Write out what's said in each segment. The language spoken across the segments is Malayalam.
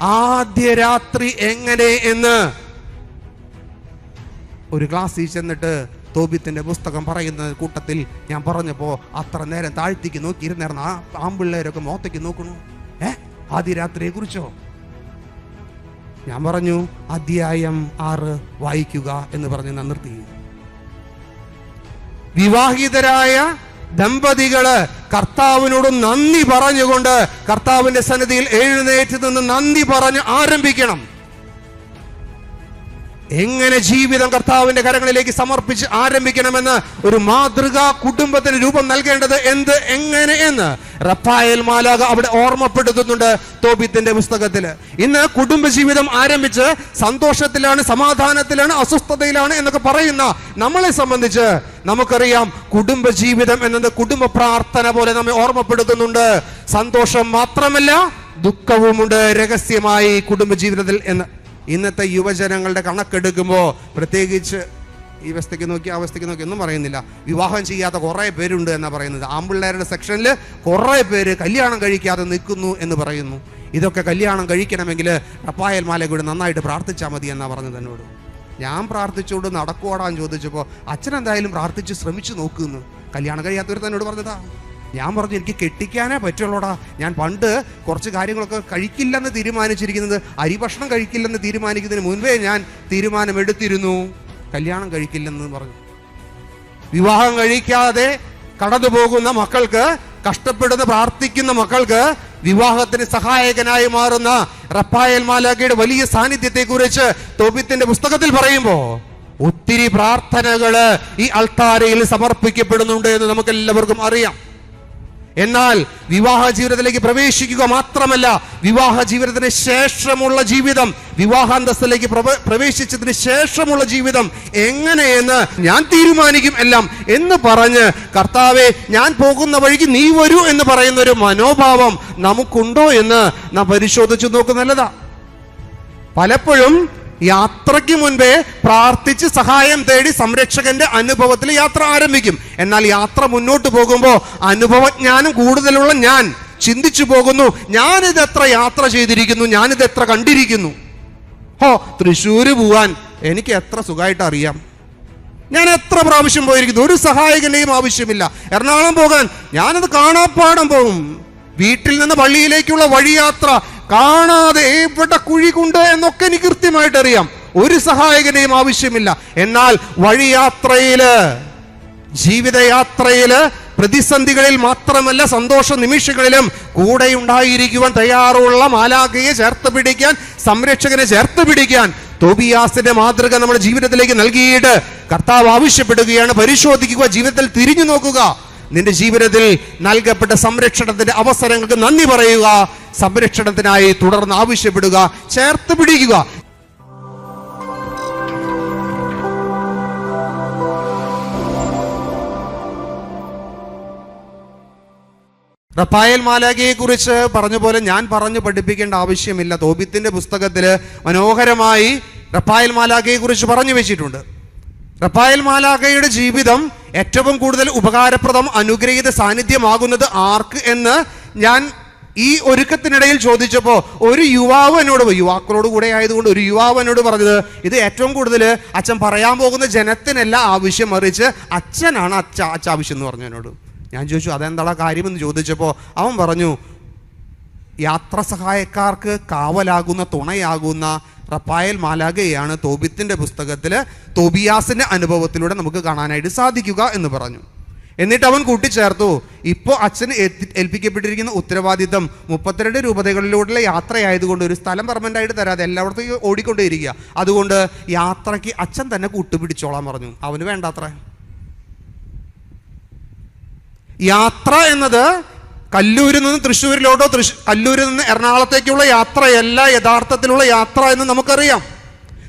ആദ്യ രാത്രി എങ്ങനെ എന്ന്? ഒരു ക്ലാസ്സിൽ ചെന്നിട്ട് തോബിത്തിന്റെ പുസ്തകം പറയുന്ന കൂട്ടത്തിൽ ഞാൻ പറഞ്ഞപ്പോ അത്ര നേരം താഴ്ത്തിക്ക് നോക്കി നോക്കിയിരുന്നായിരുന്നു ആ ആമ്പിള്ളേരൊക്കെ മോത്തേക്ക് നോക്കണു. ഏ? ആദ്യ രാത്രിയെ കുറിച്ചോ? ഞാൻ പറഞ്ഞു അധ്യായം ആറ് വായിക്കുക എന്ന് പറഞ്ഞ് നിർത്തി. വിവാഹിതരായ ദമ്പതികൾ കർത്താവിനോട് നന്ദി പറഞ്ഞുകൊണ്ട് കർത്താവിന്റെ സന്നിധിയിൽ എഴുന്നേറ്റ് നിന്ന് നന്ദി പറഞ്ഞ് ആരംഭിക്കണം. എങ്ങനെ ജീവിതം കർത്താവിന്റെ കരങ്ങളിലേക്ക് സമർപ്പിച്ച് ആരംഭിക്കണമെന്ന് ഒരു മാതൃകാ കുടുംബത്തിന് രൂപം നൽകേണ്ടത് എന്ത് എങ്ങനെ എന്ന് റഫായൽ മാലാക അവിടെ ഓർമ്മപ്പെടുത്തുന്നുണ്ട് തോബിത്തിന്റെ പുസ്തകത്തിൽ. ഇന്ന് കുടുംബജീവിതം ആരംഭിച്ച് സന്തോഷത്തിലാണ് സമാധാനത്തിലാണ് അസ്വസ്ഥതയിലാണ് എന്നൊക്കെ പറയുന്ന നമ്മളെ സംബന്ധിച്ച് നമുക്കറിയാം കുടുംബ ജീവിതം എന്നത് കുടുംബ പ്രാർത്ഥന പോലെ നമ്മെ ഓർമ്മപ്പെടുത്തുന്നുണ്ട്. സന്തോഷം മാത്രമല്ല ദുഃഖവുമുണ്ട് രഹസ്യമായി കുടുംബ ജീവിതത്തിൽ എന്ന്. ഇന്നത്തെ യുവജനങ്ങളുടെ കണക്കെടുക്കുമ്പോൾ പ്രത്യേകിച്ച് ഈ അവസ്ഥയ്ക്ക് നോക്കി അവസ്ഥയ്ക്ക് നോക്കി ഒന്നും പറയുന്നില്ല. വിവാഹം ചെയ്യാത്ത കുറേ പേരുണ്ട് എന്നാണ് പറയുന്നത്. ആമ്പിള്ളേരുടെ സെക്ഷനിൽ കുറേ പേര് കല്യാണം കഴിക്കാതെ നിൽക്കുന്നു എന്ന് പറയുന്നു. ഇതൊക്കെ കല്യാണം കഴിക്കണമെങ്കിൽ അപ്പായൽ മാല കൂടി നന്നായിട്ട് പ്രാർത്ഥിച്ചാൽ മതി എന്നാണ് പറഞ്ഞത് എന്നോട്. ഞാൻ പ്രാർത്ഥിച്ചുകൊണ്ട് നടക്കുവാടാൻ ചോദിച്ചപ്പോൾ അച്ഛൻ എന്തായാലും പ്രാർത്ഥിച്ച് ശ്രമിച്ചു നോക്കുന്നു. കല്യാണം കഴിയാത്തവർ തന്നോട് പറഞ്ഞതാ. ഞാൻ പറഞ്ഞു എനിക്ക് കെട്ടിക്കാനേ പറ്റുള്ളൂടാ. ഞാൻ പണ്ട് കുറച്ച് കാര്യങ്ങളൊക്കെ കഴിക്കില്ലെന്ന് തീരുമാനിച്ചിരിക്കുന്നത് അരി ഭക്ഷണം കഴിക്കില്ലെന്ന് തീരുമാനിക്കുന്നതിന് മുൻപേ ഞാൻ തീരുമാനമെടുത്തിരുന്നു. കല്യാണം കഴിക്കില്ലെന്ന് പറഞ്ഞു. വിവാഹം കഴിക്കാതെ കടന്നു പോകുന്ന മക്കൾക്ക് കഷ്ടപ്പെടുന്ന പ്രാർത്ഥിക്കുന്ന മക്കൾക്ക് വിവാഹത്തിന് സഹായകനായി മാറുന്ന റപ്പായൽ മാലാഖയുടെ വലിയ സാന്നിധ്യത്തെ കുറിച്ച് തോബിത്തിന്റെ പുസ്തകത്തിൽ പറയുമ്പോ ഒത്തിരി പ്രാർത്ഥനകൾ ഈ അൾത്താരയിൽ സമർപ്പിക്കപ്പെടുന്നുണ്ട് എന്ന് നമുക്ക് എല്ലാവർക്കും അറിയാം. എന്നാൽ വിവാഹ ജീവിതത്തിലേക്ക് പ്രവേശിക്കുക മാത്രമല്ല വിവാഹ ജീവിതത്തിന് ശേഷമുള്ള ജീവിതം വിവാഹാന്തസ്ഥയിലേക്ക് പ്രവ- പ്രവേശിച്ചതിന് ശേഷമുള്ള ജീവിതം എങ്ങനെയെന്ന് ഞാൻ തീരുമാനിക്കും എല്ലാം എന്ന് പറഞ്ഞ് കർത്താവെ ഞാൻ പോകുന്ന വഴിക്ക് നീ വരൂ എന്ന് പറയുന്ന ഒരു മനോഭാവം നമുക്കുണ്ടോ എന്ന് നാം പരിശോധിച്ചു നോക്കുക നല്ലതാ. പലപ്പോഴും യാത്രയ്ക്ക് മുൻപേ പ്രാർത്ഥിച്ച് സഹായം തേടി സംരക്ഷകന്റെ അനുഭവത്തിൽ യാത്ര ആരംഭിക്കും. എന്നാൽ യാത്ര മുന്നോട്ട് പോകുമ്പോൾ അനുഭവജ്ഞാനം കൂടുതലുള്ള ഞാൻ ചിന്തിച്ചു പോകുന്നു ഞാനിത് എത്ര യാത്ര ചെയ്തിരിക്കുന്നു ഞാനിത് എത്ര കണ്ടിരിക്കുന്നു? ഹോ തൃശ്ശൂര് പോവാൻ എനിക്ക് എത്ര സുഖമായിട്ട് അറിയാം. ഞാൻ എത്ര പ്രാവശ്യം പോയിരിക്കുന്നു ഒരു സഹായകനെയും ആവശ്യമില്ല. എറണാകുളം പോകാൻ ഞാനത് കാണാപ്പാടം പോകും വീട്ടിൽ നിന്ന് പള്ളിയിലേക്കുള്ള വഴിയാത്ര കാണാതെ എവിടെ കുഴികുണ്ട് എന്നൊക്കെ എനിക്ക് കൃത്യമായിട്ട് അറിയാം ഒരു സഹായകനെയും ആവശ്യമില്ല. എന്നാൽ വഴിയാത്രയിൽ ജീവിതയാത്രയിൽ പ്രതിസന്ധികളിൽ മാത്രമല്ല സന്തോഷ നിമിഷങ്ങളിലും കൂടെ ഉണ്ടായിരിക്കുവാൻ തയ്യാറുള്ള മാലാഖയെ ചേർത്ത് പിടിക്കാൻ സംരക്ഷകനെ ചേർത്ത് പിടിക്കാൻ തോബിയാസിന്റെ മാതൃക നമ്മുടെ ജീവിതത്തിലേക്ക് നൽകിയിട്ട് കർത്താവ് ആവശ്യപ്പെടുകയാണ്. പരിശോധിക്കുക ജീവിതത്തിൽ തിരിഞ്ഞു നോക്കുക. നിന്റെ ജീവിതത്തിൽ നൽകപ്പെട്ട സംരക്ഷണത്തിന്റെ അവസരങ്ങൾക്ക് നന്ദി പറയുക. സംരക്ഷണത്തിനായി തുടർന്ന് ആവശ്യപ്പെടുക ചേർത്ത് പിടിക്കുക. റഫായൽ മാലാഖയെ കുറിച്ച് പറഞ്ഞ പോലെ ഞാൻ പറഞ്ഞു പഠിപ്പിക്കേണ്ട ആവശ്യമില്ല. തോബിത്തിന്റെ പുസ്തകത്തിൽ മനോഹരമായി റഫായൽ മാലാഖയെ കുറിച്ച് പറഞ്ഞു വെച്ചിട്ടുണ്ട്. റഫായൽ മാലാഖയുടെ ജീവിതം ഏറ്റവും കൂടുതൽ ഉപകാരപ്രദം അനുഗ്രഹീത സാന്നിധ്യമാകുന്നത് ആർക്ക് എന്ന് ഞാൻ ഈ ഒരുക്കത്തിനിടയിൽ ചോദിച്ചപ്പോൾ ഒരു യുവാവ് എന്നോട് യുവാക്കളോട് കൂടെ ആയതുകൊണ്ട് ഒരു യുവാവ് എന്നോട് പറഞ്ഞത് ഇത് ഏറ്റവും കൂടുതൽ അച്ഛൻ പറയാൻ പോകുന്ന ജനത്തിനല്ല ആവശ്യം മറിച്ച് അച്ഛനാണ് അച്ഛ അച്ഛ ആവശ്യം എന്ന് പറഞ്ഞു എന്നോട്. ഞാൻ ചോദിച്ചു അതെന്താ കാര്യമെന്ന് ചോദിച്ചപ്പോൾ അവൻ പറഞ്ഞു യാത്ര സഹായക്കാർക്ക് കാവലാകുന്ന തുണയാകുന്ന റപ്പായൽ മാലാഗയാണ് തോബിത്തിന്റെ പുസ്തകത്തിൽ തോബിയാസിന്റെ അനുഭവത്തിലൂടെ നമുക്ക് കാണാനായിട്ട് സാധിക്കുക എന്ന് പറഞ്ഞു. എന്നിട്ട് അവൻ കൂട്ടിച്ചേർത്തു. ഇപ്പോൾ അച്ഛന് ഏൽപ്പി- ഏൽപ്പിക്കപ്പെട്ടിരിക്കുന്ന ഉത്തരവാദിത്തം മുപ്പത്തിരണ്ട് രൂപതകളിലൂടെയുള്ള യാത്രയായതുകൊണ്ട് ഒരു സ്ഥലം പെർമനന്റായിട്ട് തരാതെ എല്ലായിടത്തും ഓടിക്കൊണ്ടേയിരിക്കുക. അതുകൊണ്ട് യാത്രയ്ക്ക് അച്ഛൻ തന്നെ കൂട്ടുപിടിച്ചോളാൻ പറഞ്ഞു. അവന് വേണ്ടത്ര. യാത്ര എന്നത് കല്ലൂരിൽ നിന്ന് തൃശ്ശൂരിലോട്ടോ തൃശ് കല്ലൂരിൽ നിന്ന് എറണാകുളത്തേക്കുള്ള യാത്രയല്ല യഥാർത്ഥത്തിലുള്ള യാത്ര എന്ന് നമുക്കറിയാം.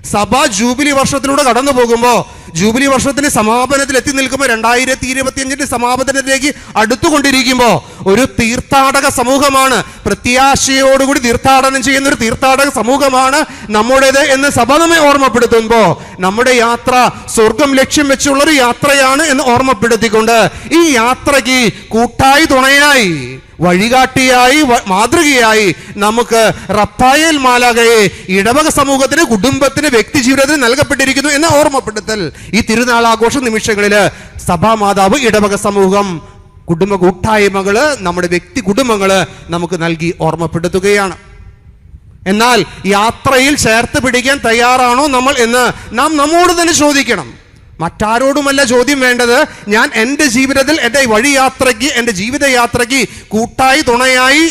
സഭ ജൂബിലി വർഷത്തിലൂടെ കടന്നു പോകുമ്പോൾ ജൂബിലി വർഷത്തിന്റെ സമാപനത്തിൽ എത്തി നിൽക്കുമ്പോൾ രണ്ടായിരത്തി ഇരുപത്തിയഞ്ചിന്റെ സമാപനത്തിലേക്ക് അടുത്തുകൊണ്ടിരിക്കുമ്പോൾ ഒരു തീർത്ഥാടക സമൂഹമാണ്. പ്രത്യാശയോടുകൂടി തീർത്ഥാടനം ചെയ്യുന്ന ഒരു തീർത്ഥാടക സമൂഹമാണ് നമ്മുടേത് എന്ന് സഭ നമ്മെ ഓർമ്മപ്പെടുത്തുമ്പോൾ നമ്മുടെ യാത്ര സ്വർഗം ലക്ഷ്യം വെച്ചുള്ള ഒരു യാത്രയാണ് എന്ന് ഓർമ്മപ്പെടുത്തിക്കൊണ്ട് ഈ യാത്രയ്ക്ക് കൂട്ടായി തുണയായി വഴികാട്ടിയായി മാതൃകയായി നമുക്ക് റപ്പായൽ മാലാകയെ ഇടവക സമൂഹത്തിന് കുടുംബത്തിന് വ്യക്തി ജീവിതത്തിന് നൽകപ്പെട്ടിരിക്കുന്നു എന്ന ഓർമ്മപ്പെടുത്തൽ ഈ തിരുനാൾ ആഘോഷ സഭാ സഭാമാതാവ് ഇടവക സമൂഹം കുടുംബ കൂട്ടായ്മകൾ നമ്മുടെ വ്യക്തി കുടുംബങ്ങൾ നമുക്ക് നൽകി ഓർമ്മപ്പെടുത്തുകയാണ്. എന്നാൽ യാത്രയിൽ ചേർത്ത് പിടിക്കാൻ തയ്യാറാണോ നമ്മൾ എന്ന് നാം നമ്മോട് തന്നെ ചോദിക്കണം. മറ്റാരോടുമല്ല ചോദ്യം വേണ്ടത് ഞാൻ എന്റെ ജീവിതത്തിൽ എന്റെ വഴിയാത്രയ്ക്ക് എന്റെ ജീവിതയാത്രയ്ക്ക് കൂട്ടായി തുണയായി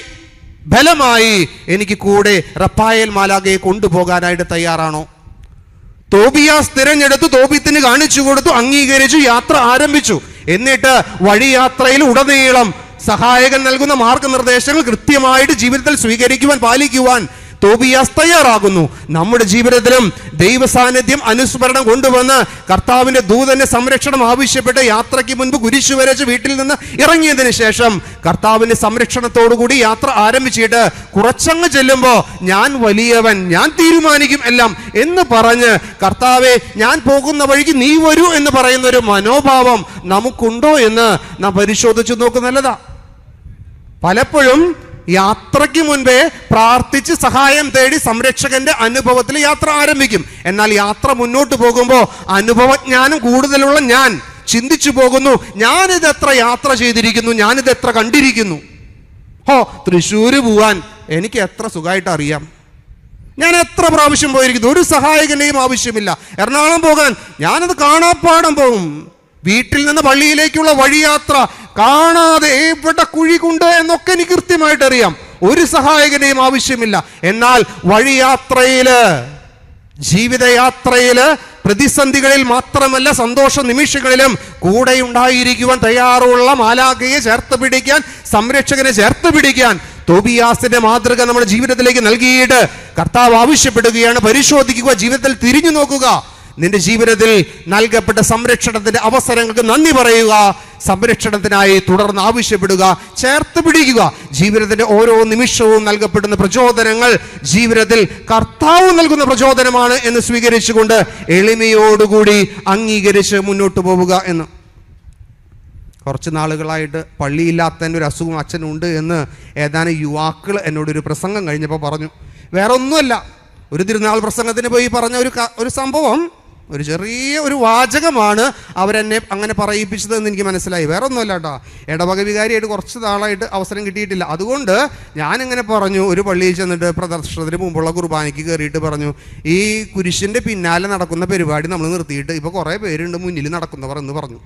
ബലമായി എനിക്ക് കൂടെ റപ്പായൽ മാലാകയെ കൊണ്ടുപോകാനായിട്ട് തയ്യാറാണോ? തോബിയാസ് തിരഞ്ഞെടുത്തു തോബിത്തിന് കാണിച്ചു കൊടുത്തു അംഗീകരിച്ചു യാത്ര ആരംഭിച്ചു. എന്നിട്ട് വഴിയാത്രയിൽ ഉടനീളം സഹായകൻ നൽകുന്ന മാർഗനിർദ്ദേശങ്ങൾ കൃത്യമായിട്ട് ജീവിതത്തിൽ സ്വീകരിക്കുവാൻ പാലിക്കുവാൻ തോബിയാസ് തയ്യാറാകുന്നു. നമ്മുടെ ജീവിതത്തിലും ദൈവ സാന്നിധ്യം അനുസ്മരണം കൊണ്ടുവന്ന് കർത്താവിന്റെ ദൂതന്റെ സംരക്ഷണം ആവശ്യപ്പെട്ട് യാത്രയ്ക്ക് മുൻപ് കുരിശു വരച്ച് വീട്ടിൽ നിന്ന് ഇറങ്ങിയതിന് ശേഷം കർത്താവിന്റെ സംരക്ഷണത്തോടുകൂടി യാത്ര ആരംഭിച്ചിട്ട് കുറച്ചങ്ങ് ചെല്ലുമ്പോൾ ഞാൻ വലിയവൻ ഞാൻ തീരുമാനിക്കും എല്ലാം എന്ന് പറഞ്ഞ് കർത്താവെ ഞാൻ പോകുന്ന വഴിക്ക് നീ വരൂ എന്ന് പറയുന്ന ഒരു മനോഭാവം നമുക്കുണ്ടോ എന്ന് നാം പരിശോധിച്ചു നോക്കുന്നല്ലതാ പലപ്പോഴും യാത്രയ്ക്ക് മുൻപേ പ്രാർത്ഥിച്ച് സഹായം തേടി സംരക്ഷകന്റെ അനുഭവത്തിൽ യാത്ര ആരംഭിക്കും. എന്നാൽ യാത്ര മുന്നോട്ട് പോകുമ്പോൾ അനുഭവജ്ഞാനം കൂടുതലുള്ള ഞാൻ ചിന്തിച്ചു പോകുന്നു ഞാനിത് എത്ര യാത്ര ചെയ്തിരിക്കുന്നു ഞാനിത് എത്ര കണ്ടിരിക്കുന്നു? ഹോ തൃശ്ശൂർ പോവാൻ എനിക്ക് എത്ര സുഖമായിട്ട് അറിയാം. ഞാൻ എത്ര പ്രാവശ്യം പോയിരിക്കുന്നു ഒരു സഹായകനെയും ആവശ്യമില്ല. എറണാകുളം പോകാൻ ഞാനത് കാണാപ്പാടം പോകും വീട്ടിൽ നിന്ന് പള്ളിയിലേക്കുള്ള വഴിയാത്ര. കാണാതെ എവിടെ കുഴികുണ്ട് എന്നൊക്കെ എനിക്ക് കൃത്യമായിട്ട് അറിയാം ഒരു സഹായകനെയും ആവശ്യമില്ല. എന്നാൽ വഴിയാത്രയിൽ ജീവിതയാത്രയിൽ പ്രതിസന്ധികളിൽ മാത്രമല്ല സന്തോഷ നിമിഷങ്ങളിലും കൂടെ ഉണ്ടായിരിക്കുവാൻ തയ്യാറുള്ള മാലാഖയെ ചേർത്ത് പിടിക്കാൻ സംരക്ഷകനെ ചേർത്ത് പിടിക്കാൻ തോബിയാസിന്റെ മാതൃക നമ്മുടെ ജീവിതത്തിലേക്ക് നൽകിയിട്ട് കർത്താവ് ആവശ്യപ്പെടുകയാണ്. പരിശോധിക്കുക ജീവിതത്തിൽ തിരിഞ്ഞു നോക്കുക. നിന്റെ ജീവിതത്തിൽ നൽകപ്പെട്ട സംരക്ഷണത്തിന്റെ അവസരങ്ങൾക്ക് നന്ദി പറയുക. സംരക്ഷണത്തിനായി തുടർന്ന് ആവശ്യപ്പെടുക. ചേർത്ത് പിടിക്കുക. ജീവിതത്തിന്റെ ഓരോ നിമിഷവും നൽകപ്പെടുന്ന പ്രചോദനങ്ങൾ ജീവിതത്തിൽ കർത്താവ് നൽകുന്ന പ്രചോദനമാണ് എന്ന് സ്വീകരിച്ചുകൊണ്ട് എളിമയോടുകൂടി അംഗീകരിച്ച് മുന്നോട്ട് പോവുക എന്ന്. കുറച്ച് നാളുകളായിട്ട് പള്ളിയില്ലാത്തതിന്റെ ഒരു അസുഖം അച്ഛനുണ്ട് എന്ന് ഏതാനും യുവാക്കൾ എന്നോടൊരു പ്രസംഗം കഴിഞ്ഞപ്പോൾ പറഞ്ഞു. വേറെ ഒന്നുമല്ല ഒരു തിരുനാൾ പ്രസംഗത്തിന് പോയി പറഞ്ഞ ഒരു ഒരു സംഭവം ഒരു ചെറിയ ഒരു വാചകമാണ് അവരെന്നെ അങ്ങനെ പറയിപ്പിച്ചത് എന്ന് എനിക്ക് മനസ്സിലായി. വേറെ ഒന്നുമല്ല കേട്ടോ ഇടവക വികാരിയായിട്ട് കുറച്ച് നാളായിട്ട് അവസരം കിട്ടിയിട്ടില്ല. അതുകൊണ്ട് ഞാനിങ്ങനെ പറഞ്ഞു ഒരു പള്ളിയിൽ ചെന്നിട്ട് പ്രദർശനത്തിന് മുമ്പുള്ള കുർബാനയ്ക്ക് കയറിയിട്ട് പറഞ്ഞു ഈ കുരിശിന്റെ പിന്നാലെ നടക്കുന്ന പരിപാടി നമ്മൾ നിർത്തിയിട്ട് ഇപ്പോൾ കുറേ പേരുണ്ട് മുന്നിൽ നടക്കുന്നവർ എന്ന് പറഞ്ഞു.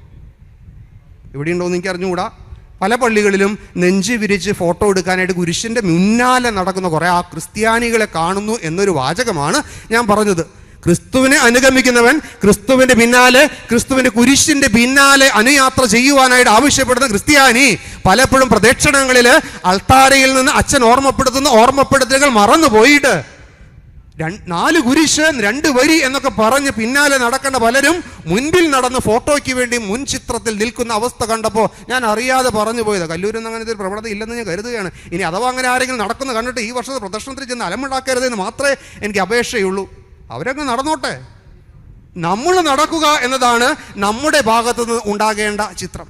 ഇവിടെ ഉണ്ടോയെന്ന് എനിക്ക് അറിഞ്ഞുകൂടാ പല പള്ളികളിലും നെഞ്ച് വിരിച്ച് ഫോട്ടോ എടുക്കാനായിട്ട് കുരിശിന്റെ മുന്നാലെ നടക്കുന്ന കുറേ ആ ക്രിസ്ത്യാനികളെ കാണുന്നു എന്നൊരു വാചകമാണ് ഞാൻ പറഞ്ഞത്. ക്രിസ്തുവിനെ അനുഗമിക്കുന്നവൻ ക്രിസ്തുവിന്റെ പിന്നാലെ ക്രിസ്തുവിന്റെ കുരിശിന്റെ പിന്നാലെ അനുയാത്ര ചെയ്യുവാനായിട്ട് ആവശ്യപ്പെടുന്ന ക്രിസ്ത്യാനി പലപ്പോഴും പ്രദക്ഷിണങ്ങളിൽ അൾത്താരയിൽ നിന്ന് അച്ഛൻ ഓർമ്മപ്പെടുത്തുന്ന ഓർമ്മപ്പെടുത്തലുകൾ മറന്നുപോയിട്ട് നാല് കുരിശ് രണ്ട് വരി എന്നൊക്കെ പറഞ്ഞ് പിന്നാലെ നടക്കേണ്ട പലരും മുൻപിൽ നടന്ന് ഫോട്ടോയ്ക്ക് വേണ്ടി മുൻ ചിത്രത്തിൽ നിൽക്കുന്ന അവസ്ഥ കണ്ടപ്പോൾ ഞാൻ അറിയാതെ പറഞ്ഞു പോയത്. കല്ലൂരിൽ അങ്ങനെ ഒരു പ്രവണത ഇല്ലെന്ന് ഞാൻ കരുതുകയാണ്. ഇനി അഥവാ അങ്ങനെ ആരെങ്കിലും നടക്കുന്ന കണ്ടിട്ട് ഈ വർഷത്തെ പ്രദർശനത്തിൽ ചെന്ന് അലമുണ്ടാക്കരുതെന്ന് മാത്രമേ എനിക്ക് അപേക്ഷയുള്ളൂ. അവരങ്ങ് നടന്നോട്ടെ. നമ്മൾ നടക്കുക എന്നതാണ് നമ്മുടെ ഭാഗത്തു നിന്ന് ഉണ്ടാകേണ്ട ചിത്രം.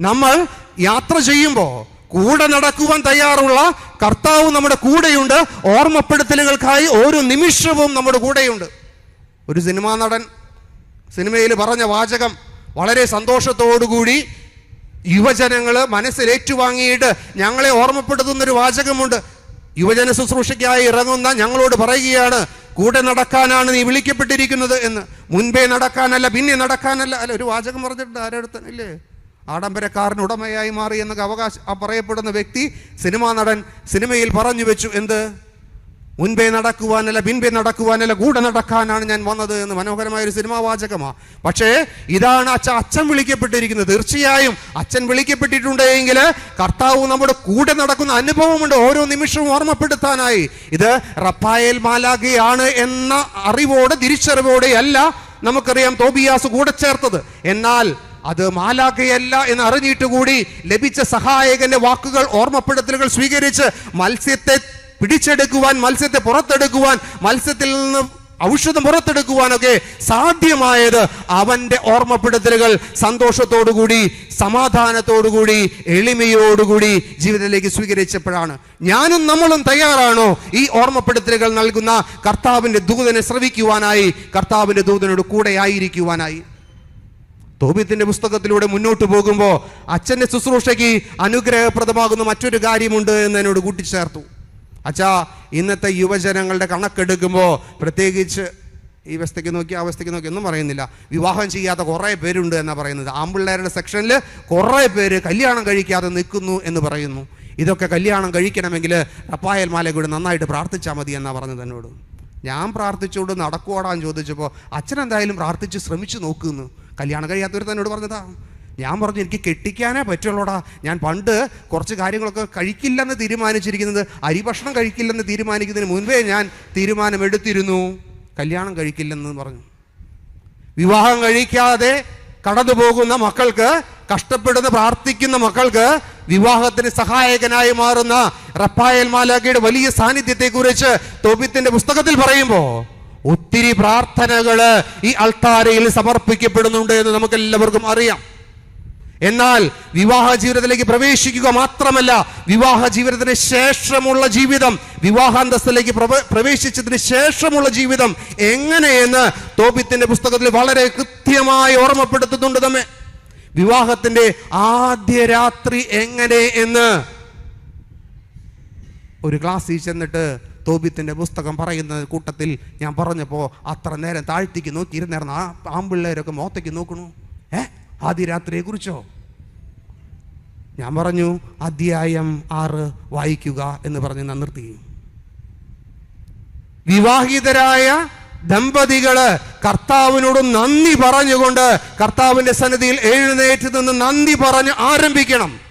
നമ്മൾ യാത്ര ചെയ്യുമ്പോൾ കൂടെ നടക്കുവാൻ തയ്യാറുള്ള കർത്താവ് നമ്മുടെ കൂടെയുണ്ട്. ഓർമ്മപ്പെടുത്തലുകൾക്കായി ഓരോ നിമിഷവും നമ്മുടെ കൂടെയുണ്ട്. ഒരു സിനിമാ നടൻ സിനിമയിൽ പറഞ്ഞ വാചകം വളരെ സന്തോഷത്തോടുകൂടി യുവജനങ്ങൾ മനസ്സിലേറ്റുവാങ്ങിയിട്ട് ഞങ്ങളെ ഓർമ്മപ്പെടുത്തുന്നൊരു വാചകമുണ്ട്. യുവജന ശുശ്രൂഷയ്ക്കായി ഇറങ്ങുന്ന ഞങ്ങളോട് പറയുകയാണ് കൂടെ നടക്കാനാണ് നീ വിളിക്കപ്പെട്ടിരിക്കുന്നത് എന്ന്. മുൻപേ നടക്കാനല്ല പിന്നെ നടക്കാനല്ല. അല്ല ഒരു വാചകം പറഞ്ഞിട്ടുണ്ട് ആരടുത്ത് ഇല്ലേ? ആഡംബരക്കാരൻ ഉടമയായി മാറി എന്നൊക്കെ അവകാശ പറയപ്പെടുന്ന വ്യക്തി സിനിമാ നടൻ സിനിമയിൽ പറഞ്ഞു വെച്ചു. എന്ത്? മുൻപേ നടക്കുവാനല്ല പിൻപേ നടക്കുവാനല്ല കൂടെ നടക്കാനാണ് ഞാൻ വന്നത് എന്ന് മനോഹരമായ ഒരു സിനിമാ വാചകമാ. പക്ഷേ ഇതാണ് അച്ഛൻ അച്ഛൻ വിളിക്കപ്പെട്ടിരിക്കുന്നത്. തീർച്ചയായും അച്ഛൻ വിളിക്കപ്പെട്ടിട്ടുണ്ടെങ്കിൽ കർത്താവ് നമ്മുടെ കൂടെ നടക്കുന്ന അനുഭവമുണ്ട്. ഓരോ നിമിഷവും ഓർമ്മപ്പെടുത്താനായി. ഇത് റപ്പായേൽ മാലാഖയാണ് എന്ന അറിവോടെ തിരിച്ചറിവോടെ അല്ല നമുക്കറിയാം തോബിയാസ് കൂടെ ചേർത്തത്. എന്നാൽ അത് മാലാഖയല്ല എന്ന് അറിഞ്ഞിട്ട് കൂടി ലഭിച്ച സഹായകന്റെ വാക്കുകൾ ഓർമ്മപ്പെടുത്തലുകൾ സ്വീകരിച്ച് മത്സ്യത്തെ പിടിച്ചെടുക്കുവാൻ മത്സ്യത്തെ പുറത്തെടുക്കുവാൻ മത്സ്യത്തിൽ നിന്ന് ഔഷധം പുറത്തെടുക്കുവാനൊക്കെ സാധ്യമായത് അവന്റെ ഓർമ്മപ്പെടുത്തലുകൾ സന്തോഷത്തോടുകൂടി സമാധാനത്തോടുകൂടി എളിമയോടുകൂടി ജീവിതത്തിലേക്ക് സ്വീകരിച്ചപ്പോഴാണ്. ഞാനും നമ്മളും തയ്യാറാണോ? ഈ ഓർമ്മപ്പെടുത്തലുകൾ നൽകുന്ന കർത്താവിന്റെ ദൂതനെ ശ്രവിക്കുവാനായി കർത്താവിന്റെ ദൂതനോട് കൂടെ ആയിരിക്കുവാനായി പുസ്തകത്തിലൂടെ മുന്നോട്ട് പോകുമ്പോൾ അച്ഛന്റെ ശുശ്രൂഷയ്ക്ക് അനുഗ്രഹപ്രദമാകുന്ന മറ്റൊരു കാര്യമുണ്ട് എന്ന് എന്നോട് കൂട്ടിച്ചേർത്തു. അച്ഛാ ഇന്നത്തെ യുവജനങ്ങളുടെ കണക്കെടുക്കുമ്പോൾ പ്രത്യേകിച്ച് ഈ അവസ്ഥയ്ക്ക് നോക്കി അവസ്ഥയ്ക്ക് നോക്കി ഒന്നും പറയുന്നില്ല. വിവാഹം ചെയ്യാത്ത കുറേ പേരുണ്ട് എന്നാണ് പറയുന്നത്. ആമ്പിള്ളേരുടെ സെക്ഷനിൽ കുറേ പേര് കല്യാണം കഴിക്കാതെ നിൽക്കുന്നു എന്ന് പറയുന്നു. ഇതൊക്കെ കല്യാണം കഴിക്കണമെങ്കിൽ അപ്പായൽ മാല കൂടി നന്നായിട്ട് പ്രാർത്ഥിച്ചാൽ മതി എന്നാണ് പറഞ്ഞത് എന്നോട്. ഞാൻ പ്രാർത്ഥിച്ചുകൊണ്ട് നടക്കുവാടാന്ന് ചോദിച്ചപ്പോൾ അച്ഛൻ എന്തായാലും പ്രാർത്ഥിച്ച് ശ്രമിച്ചു നോക്കുന്നു. കല്യാണം കഴിയാത്തവർ തന്നോട് പറഞ്ഞതാ. ഞാൻ പറഞ്ഞു എനിക്ക് കെട്ടിക്കാനേ പറ്റുള്ളൂടാ. ഞാൻ പണ്ട് കുറച്ച് കാര്യങ്ങളൊക്കെ കഴിക്കില്ലെന്ന് തീരുമാനിച്ചിരിക്കുന്നത് അരി ഭക്ഷണം കഴിക്കില്ലെന്ന് തീരുമാനിക്കുന്നതിന് മുൻപേ ഞാൻ തീരുമാനമെടുത്തിരുന്നു. കല്യാണം കഴിക്കില്ലെന്ന് പറഞ്ഞു. വിവാഹം കഴിക്കാതെ കടന്നു പോകുന്ന മക്കൾക്ക് കഷ്ടപ്പെടുന്ന പ്രാർത്ഥിക്കുന്ന മക്കൾക്ക് വിവാഹത്തിന് സഹായകനായി മാറുന്ന റപ്പായൽ മാലാഖയുടെ വലിയ സാന്നിധ്യത്തെക്കുറിച്ച് തോബിത്തിന്റെ പുസ്തകത്തിൽ പറയുമ്പോൾ ഒത്തിരി പ്രാർത്ഥനകൾ ഈ അൾത്താരയിൽ സമർപ്പിക്കപ്പെടുന്നുണ്ട് എന്ന് നമുക്കെല്ലാവർക്കും അറിയാം. എന്നാൽ വിവാഹ ജീവിതത്തിലേക്ക് പ്രവേശിക്കുക മാത്രമല്ല വിവാഹ ജീവിതത്തിന് ശേഷമുള്ള ജീവിതം വിവാഹാന്തസ്ഥയിലേക്ക് പ്രവ- പ്രവേശിച്ചതിന് ശേഷമുള്ള ജീവിതം എങ്ങനെയെന്ന് തോബിത്തിന്റെ പുസ്തകത്തിൽ വളരെ കൃത്യമായി ഓർമ്മപ്പെടുത്തുന്നുണ്ട് നമ്മെ. വിവാഹത്തിന്റെ ആദ്യ രാത്രി എങ്ങനെ എന്ന്. ഒരു ക്ലാസ്സിൽ ചെന്നിട്ട് തോബിത്തിന്റെ പുസ്തകം പറയുന്ന കൂട്ടത്തിൽ ഞാൻ പറഞ്ഞപ്പോൾ അത്ര നേരം താഴ്ത്തിക്ക് നോക്കി ഇരുന്നേർന്ന് ആ ആമ്പിള്ളേരൊക്കെ മോത്തേക്ക് നോക്കണു. ഏ? ആദ്യ രാത്രിയെ കുറിച്ചോ ഞാൻ പറഞ്ഞു അധ്യായം ആറ് വായിക്കുക എന്ന് പറഞ്ഞ് ഞാൻ നിർത്തി. വിവാഹിതരായ ദമ്പതികൾ കർത്താവിനോട് നന്ദി പറഞ്ഞുകൊണ്ട് കർത്താവിന്റെ സന്നിധിയിൽ എഴുന്നേറ്റ് നിന്ന് നന്ദി പറഞ്ഞ് ആരംഭിക്കണം.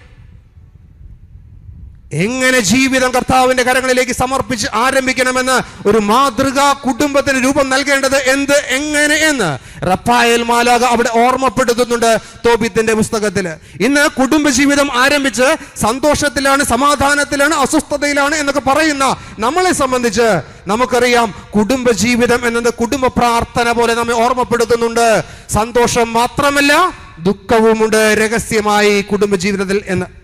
എങ്ങനെ ജീവിതം കർത്താവിന്റെ കരങ്ങളിലേക്ക് സമർപ്പിച്ച് ആരംഭിക്കണമെന്ന് ഒരു മാതൃകാ കുടുംബത്തിന് രൂപം നൽകേണ്ടത് എന്ത് എങ്ങനെ എന്ന് റപ്പായൽ മാലാക അവിടെ ഓർമ്മപ്പെടുത്തുന്നുണ്ട് തോബിത്തിന്റെ പുസ്തകത്തിൽ. ഇന്ന് കുടുംബജീവിതം ആരംഭിച്ച് സന്തോഷത്തിലാണ് സമാധാനത്തിലാണ് അസ്വസ്ഥതയിലാണ് എന്നൊക്കെ പറയുന്ന നമ്മളെ സംബന്ധിച്ച് നമുക്കറിയാം കുടുംബജീവിതം എന്നത് കുടുംബ പ്രാർത്ഥന പോലെ നമ്മെ ഓർമ്മപ്പെടുത്തുന്നുണ്ട്. സന്തോഷം മാത്രമല്ല ദുഃഖവുമുണ്ട് രഹസ്യമായി കുടുംബജീവിതത്തിൽ എന്ന്.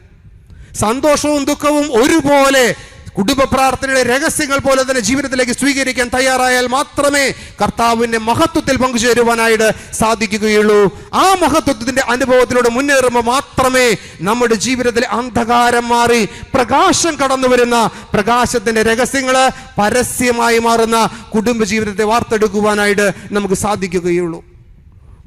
സന്തോഷവും ദുഃഖവും ഒരുപോലെ കുടുംബ പ്രാർത്ഥനയുടെ രഹസ്യങ്ങൾ പോലെ തന്നെ ജീവിതത്തിലേക്ക് സ്വീകരിക്കാൻ തയ്യാറായാൽ മാത്രമേ കർത്താവിന്റെ മഹത്വത്തിൽ പങ്കുചേരുവാനായിട്ട് സാധിക്കുകയുള്ളൂ. ആ മഹത്വത്തിന്റെ അനുഭവത്തിലൂടെ മുന്നേറുമ്പോൾ മാത്രമേ നമ്മുടെ ജീവിതത്തിലെ അന്ധകാരം മാറി പ്രകാശം കടന്നു വരുന്ന പ്രകാശത്തിന്റെ രഹസ്യങ്ങൾ പരസ്യമായി മാറുന്ന കുടുംബ ജീവിതത്തെ വാർത്തെടുക്കുവാനായിട്ട് നമുക്ക് സാധിക്കുകയുള്ളൂ.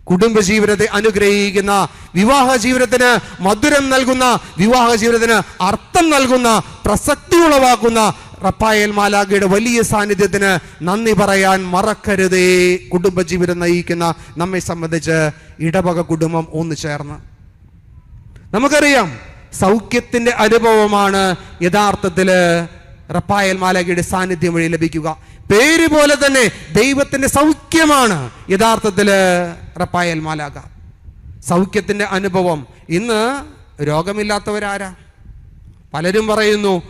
കുടുംബജീവിതത്തെ അനുഗ്രഹിക്കുന്ന വിവാഹ ജീവിതത്തിന് മധുരം നൽകുന്ന വിവാഹ ജീവിതത്തിന് അർത്ഥം നൽകുന്ന പ്രസക്തി ഉളവാക്കുന്ന റപ്പായൽ മാലാഖയുടെ വലിയ സാന്നിധ്യത്തിന് നന്ദി പറയാൻ മറക്കരുതേ. കുടുംബജീവിതം നയിക്കുന്ന നമ്മെ സംബന്ധിച്ച് ഇടവക കുടുംബം ഒന്നു ചേർന്ന്. നമുക്കറിയാം സൗഖ്യത്തിന്റെ അനുഭവമാണ് യഥാർത്ഥത്തിൽ റപ്പായൽ മാലാഖയുടെ സാന്നിധ്യം വഴി ലഭിക്കുക. പേര് പോലെ തന്നെ ദൈവത്തിന്റെ സൗഖ്യമാണ്. യഥാർത്ഥത്തിൽ റപ്പായൽ മാലാക സൗഖ്യത്തിന്റെ അനുഭവം. ഇന്ന് രോഗമില്ലാത്തവരാരാ? പലരും പറയുന്നു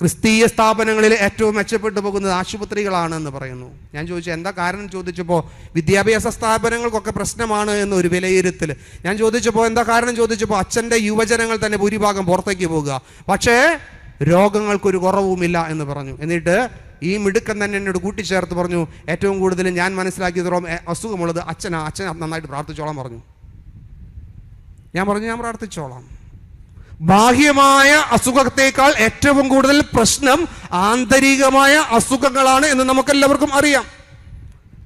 ക്രിസ്തീയ സ്ഥാപനങ്ങളിൽ ഏറ്റവും മെച്ചപ്പെട്ടു പോകുന്നത് ആശുപത്രികളാണെന്ന് പറയുന്നു. ഞാൻ ചോദിച്ചു എന്താ കാരണം ചോദിച്ചപ്പോൾ വിദ്യാഭ്യാസ സ്ഥാപനങ്ങൾക്കൊക്കെ പ്രശ്നമാണ് എന്നൊരു വിലയിരുത്തൽ ഞാൻ ചോദിച്ചപ്പോൾ എന്താ കാരണം ചോദിച്ചപ്പോൾ അച്ഛന്റെ യുവജനങ്ങൾ തന്നെ ഭൂരിഭാഗം പുറത്തേക്ക് പോകുക പക്ഷേ രോഗങ്ങൾക്കൊരു കുറവുമില്ല എന്ന് പറഞ്ഞു. എന്നിട്ട് ഈ മിടുക്കൻ തന്നെ എന്നോട് കൂട്ടിച്ചേർത്ത് പറഞ്ഞു ഏറ്റവും കൂടുതൽ ഞാൻ മനസ്സിലാക്കിയതോളം അസുഖമുള്ളത് അച്ഛനാ അച്ഛൻ നന്നായിട്ട് പ്രാർത്ഥിച്ചോളാം പറഞ്ഞു. ഞാൻ പറഞ്ഞു ഞാൻ പ്രാർത്ഥിച്ചോളാം. ബാഹ്യമായ അസുഖത്തേക്കാൾ ഏറ്റവും കൂടുതൽ പ്രശ്നം ആന്തരികമായ അസുഖങ്ങളാണ് എന്ന് നമുക്കെല്ലാവർക്കും അറിയാം.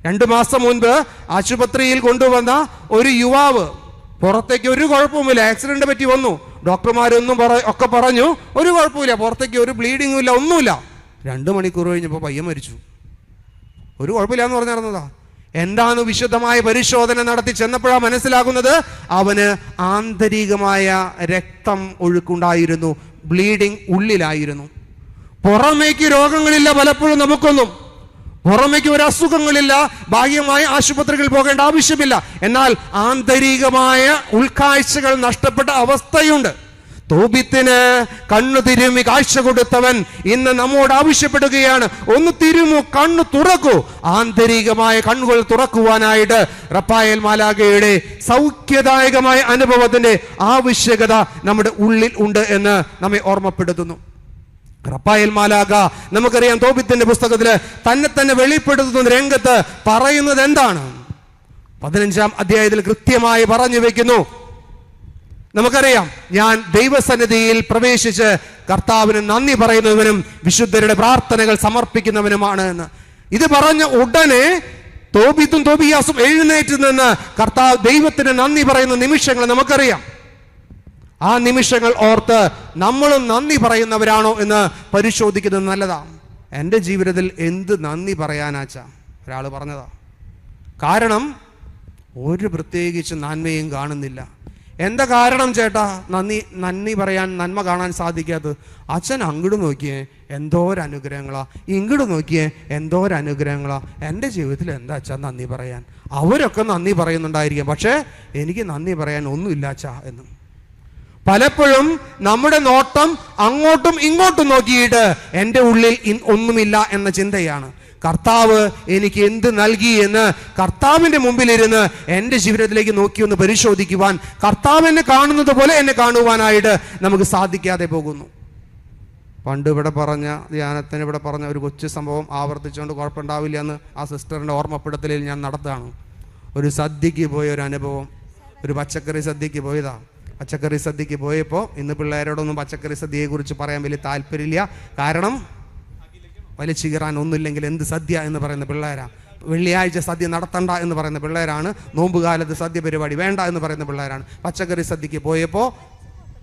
രണ്ടു മാസം മുൻപ് ആശുപത്രിയിൽ കൊണ്ടുവന്ന ഒരു യുവാവ് പുറത്തേക്ക് ഒരു കുഴപ്പവുമില്ല ആക്സിഡന്റ് പറ്റി വന്നു. ഡോക്ടർമാരൊന്നും പറ ഒക്കെ പറഞ്ഞു ഒരു കുഴപ്പമില്ല പുറത്തേക്ക് ഒരു ബ്ലീഡിങ്ങും ഇല്ല ഒന്നുമില്ല. രണ്ട് മണിക്കൂർ കഴിഞ്ഞപ്പോൾ പയ്യൻ മരിച്ചു. ഒരു കുഴപ്പമില്ല എന്ന് പറഞ്ഞു എന്താണ് വിശുദ്ധമായ പരിശോധന നടത്തി ചെന്നപ്പോഴാണ് മനസ്സിലാകുന്നത് അവന് ആന്തരികമായ രക്തം ഒഴുക്കുണ്ടായിരുന്നു ബ്ലീഡിങ് ഉള്ളിലായിരുന്നു. പുറമേക്ക് രോഗങ്ങളില്ല പലപ്പോഴും നമുക്കൊന്നും. പുറമേക്ക് ഒരു അസുഖങ്ങളില്ല ഭാഗ്യമായി ആശുപത്രികൾ പോകേണ്ട ആവശ്യമില്ല. എന്നാൽ ആന്തരികമായ ഉൾക്കാഴ്ചകൾ നഷ്ടപ്പെട്ട അവസ്ഥയുണ്ട്. തോബിത്തിന് കണ്ണു തിരുമി കാഴ്ച കൊടുത്തവൻ ഇന്ന് നമ്മോട് ആവശ്യപ്പെടുകയാണ്. ഒന്ന് തിരുമു കണ്ണു തുറക്കൂ. ആന്തരികമായ കണ്ണുകൾ തുറക്കുവാനായിട്ട് റപ്പായൽ മാലാഗയുടെ സൗഖ്യദായകമായ അനുഭവത്തിന്റെ ആവശ്യകത നമ്മുടെ ഉള്ളിൽ ഉണ്ട് എന്ന് നമ്മെ ഓർമ്മപ്പെടുത്തുന്നു. റപ്പായൽ മാലാക നമുക്കറിയാം തോബിത്തിന്റെ പുസ്തകത്തിൽ തന്നെ തന്നെ വെളിപ്പെടുത്തുന്ന രംഗത്ത് പറയുന്നത് എന്താണ്? പതിനഞ്ചാം അധ്യായത്തിൽ കൃത്യമായി പറഞ്ഞു വെക്കുന്നു. നമുക്കറിയാം ഞാൻ ദൈവസന്നിധിയിൽ പ്രവേശിച്ച് കർത്താവിന് നന്ദി പറയുന്നവനും വിശുദ്ധരുടെ പ്രാർത്ഥനകൾ സമർപ്പിക്കുന്നവനുമാണ് എന്ന്. ഇത് പറഞ്ഞ ഉടനെ തോബിത്തും തോബിയാസും എഴുന്നേറ്റ് നിന്ന് കർത്താവ് ദൈവത്തിന് നന്ദി പറയുന്ന നിമിഷങ്ങൾ നമുക്കറിയാം. ആ നിമിഷങ്ങൾ ഓർത്ത് നമ്മളും നന്ദി പറയുന്നവരാണോ എന്ന് പരിശോധിക്കുന്നത് നല്ലതാണ്. എന്റെ ജീവിതത്തിൽ എന്ത് നന്ദി പറയാനാച്ചാ? ഒരാൾ പറഞ്ഞതാ. കാരണം ഒരു പ്രത്യേകിച്ച് നന്മയും കാണുന്നില്ല. എന്താ കാരണം ചേട്ടാ? നന്ദി നന്ദി പറയാൻ നന്മ കാണാൻ സാധിക്കാത്തത്. അച്ഛൻ അങ്ങോട്ട് നോക്കിയേ എന്തോരനുഗ്രഹങ്ങളാ ഇങ്ങോട്ട് നോക്കിയേ എന്തോരനുഗ്രഹങ്ങളാ എന്റെ ജീവിതത്തിൽ എന്താ അച്ഛൻ നന്ദി പറയാൻ? അവരൊക്കെ നന്ദി പറയുന്നുണ്ടായിരിക്കും. പക്ഷേ എനിക്ക് നന്ദി പറയാൻ ഒന്നുമില്ല അച്ഛാ എന്ന്. പലപ്പോഴും നമ്മുടെ നോട്ടം അങ്ങോട്ടും ഇങ്ങോട്ടും നോക്കിയിട്ട് എന്റെ ഉള്ളിൽ ഒന്നുമില്ല എന്ന ചിന്തയാണ്. കർത്താവ് എനിക്ക് എന്ത് നൽകി എന്ന് കർത്താവിന്റെ മുമ്പിലിരുന്ന് എന്റെ ജീവിതത്തിലേക്ക് നോക്കി ഒന്ന് പരിശോധിക്കുവാൻ കർത്താവ് എന്നെ കാണുന്നത് പോലെ എന്നെ കാണുവാനായിട്ട് നമുക്ക് സാധിക്കാതെ പോകുന്നു. പണ്ട് ഇവിടെ പറഞ്ഞ ധ്യാനത്തിന് ഇവിടെ പറഞ്ഞ ഒരു കൊച്ചു സംഭവം ആവർത്തിച്ചുകൊണ്ട് കുഴപ്പമുണ്ടാവില്ല എന്ന് ആ സിസ്റ്ററിന്റെ ഓർമ്മപ്പെടുത്തലിൽ ഞാൻ നടത്തുകയാണ്. ഒരു സദ്യക്ക് പോയ ഒരു അനുഭവം ഒരു പച്ചക്കറി സദ്യക്ക് പോയതാ. പച്ചക്കറി സദ്യക്ക് പോയപ്പോൾ ഇന്ന് പിള്ളേരോടൊന്നും പച്ചക്കറി സദ്യയെക്കുറിച്ച് പറയാൻ വലിയ താല്പര്യമില്ല. കാരണം വലിച്ചു കീറാൻ ഒന്നുമില്ലെങ്കിൽ എന്ത് സദ്യ എന്ന് പറയുന്ന പിള്ളേരാണ് വെള്ളിയാഴ്ച സദ്യ നടത്തണ്ട എന്ന് പറയുന്ന പിള്ളേരാണ്. നോമ്പുകാലത്ത് സദ്യ പരിപാടി വേണ്ട എന്ന് പറയുന്ന പിള്ളേരാണ്. പച്ചക്കറി സദ്യക്ക് പോയപ്പോൾ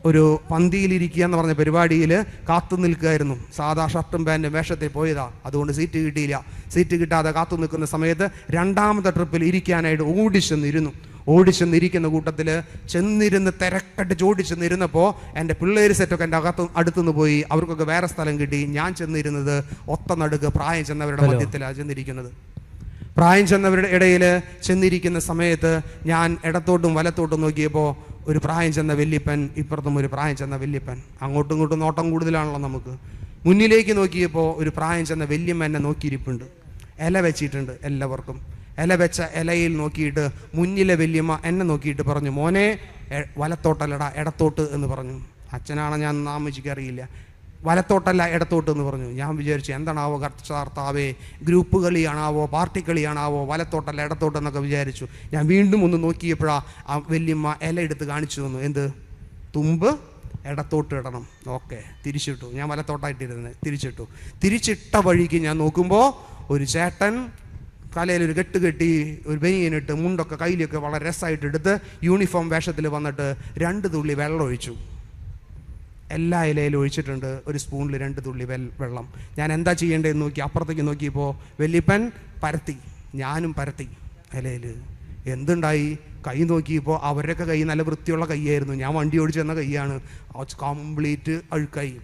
ഒരു പന്തിയിലിരിക്കുക എന്ന് പറഞ്ഞ പരിപാടിയിൽ കാത്തു നിൽക്കുകയായിരുന്നു. സാധാ ഷർട്ടും പാന്റും വേഷത്തിൽ പോയതാ. അതുകൊണ്ട് സീറ്റ് കിട്ടിയില്ല. സീറ്റ് കിട്ടാതെ കാത്തു നിൽക്കുന്ന സമയത്ത് രണ്ടാമത്തെ ട്രിപ്പിൽ ഇരിക്കാനായിട്ട് ഓടിച്ചെന്നിരുന്നു ഓടിച്ചെന്നിരിക്കുന്ന കൂട്ടത്തിൽ ചെന്നിരുന്ന് തിരക്കട്ട് ഓടിച്ചെന്നിരുന്നപ്പോൾ എന്റെ പിള്ളേർ സെറ്റൊക്കെ എന്റെ അകത്ത് അടുത്തുനിന്ന് പോയി അവർക്കൊക്കെ വേറെ സ്ഥലം കിട്ടി. ഞാൻ ചെന്നിരുന്നത് ഒത്ത നടുക്ക് പ്രായം ചെന്നവരുടെ മധ്യത്തിലാണ് ചെന്നിരിക്കുന്നത്. പ്രായം ചെന്നവരുടെ ഇടയിൽ ചെന്നിരിക്കുന്ന സമയത്ത് ഞാൻ ഇടത്തോട്ടും വലത്തോട്ടും നോക്കിയപ്പോൾ ഒരു പ്രായം ചെന്ന വല്യപ്പൻ ഇപ്പുറത്തും ഒരു പ്രായം ചെന്ന വല്യപ്പൻ. അങ്ങോട്ടും ഇങ്ങോട്ടും നോട്ടം കൂടുതലാണല്ലോ നമുക്ക്. മുന്നിലേക്ക് നോക്കിയപ്പോൾ ഒരു പ്രായം ചെന്ന വല്യമ്മ എന്നെ നോക്കിയിരിപ്പുണ്ട്. ഇല വെച്ചിട്ടുണ്ട് എല്ലാവർക്കും. ഇല വെച്ച ഇലയിൽ നോക്കിയിട്ട് മുന്നിലെ വല്യമ്മ എന്നെ നോക്കിയിട്ട് പറഞ്ഞു മോനെ വലത്തോട്ടല്ലടാ ഇടത്തോട്ട് എന്ന് പറഞ്ഞു. അച്ഛനാണ് ഞാൻ നാമിച്ചിക്ക് അറിയില്ല. വലത്തോട്ടല്ല ഇടത്തോട്ട് എന്ന് പറഞ്ഞു. ഞാൻ വിചാരിച്ചു എന്താണാവോ കർത്താവേ ഗ്രൂപ്പ് കളിയാണാവോ പാർട്ടി കളിയാണാവോ വലത്തോട്ടല്ല ഇടത്തോട്ട് എന്നൊക്കെ വിചാരിച്ചു. ഞാൻ വീണ്ടും ഒന്ന് നോക്കിയപ്പോഴാ ആ വല്യമ്മ ഇല എടുത്ത് കാണിച്ചു തന്നു. എന്ത്? തുമ്പ് ഇടത്തോട്ട് ഇടണം. ഓക്കെ തിരിച്ചിട്ടു. ഞാൻ വലത്തോട്ടായിട്ടിരുന്നത് തിരിച്ചിട്ടു. തിരിച്ചിട്ട വഴിക്ക് ഞാൻ നോക്കുമ്പോൾ ഒരു ചേട്ടൻ കലയിൽ ഒരു കെട്ട് കെട്ടി ഒരു ബനിയനിട്ട് മുണ്ടൊക്കെ കയ്യിലൊക്കെ വളരെ രസമായിട്ട് എടുത്ത് യൂണിഫോം വേഷത്തിൽ വന്നിട്ട് രണ്ട് തുള്ളി വെള്ളം ഒഴിച്ചു. എല്ലാ ഇലയിലും ഒഴിച്ചിട്ടുണ്ട് ഒരു സ്പൂണിൽ രണ്ട് തുള്ളി വെള്ളം. ഞാൻ എന്താ ചെയ്യേണ്ടതെന്ന് നോക്കി അപ്പുറത്തേക്ക് നോക്കിയപ്പോൾ വെല്ലിപ്പൻ പരത്തി ഞാനും പരത്തി ഇലയിൽ. എന്തുണ്ടായി? കൈ നോക്കിയപ്പോൾ അവരൊക്കെ കൈ നല്ല വൃത്തിയുള്ള കൈയായിരുന്നു. ഞാൻ വണ്ടി ഓടിച്ചു തന്ന കൈയാണ്. കംപ്ലീറ്റ് അഴുക്കായി.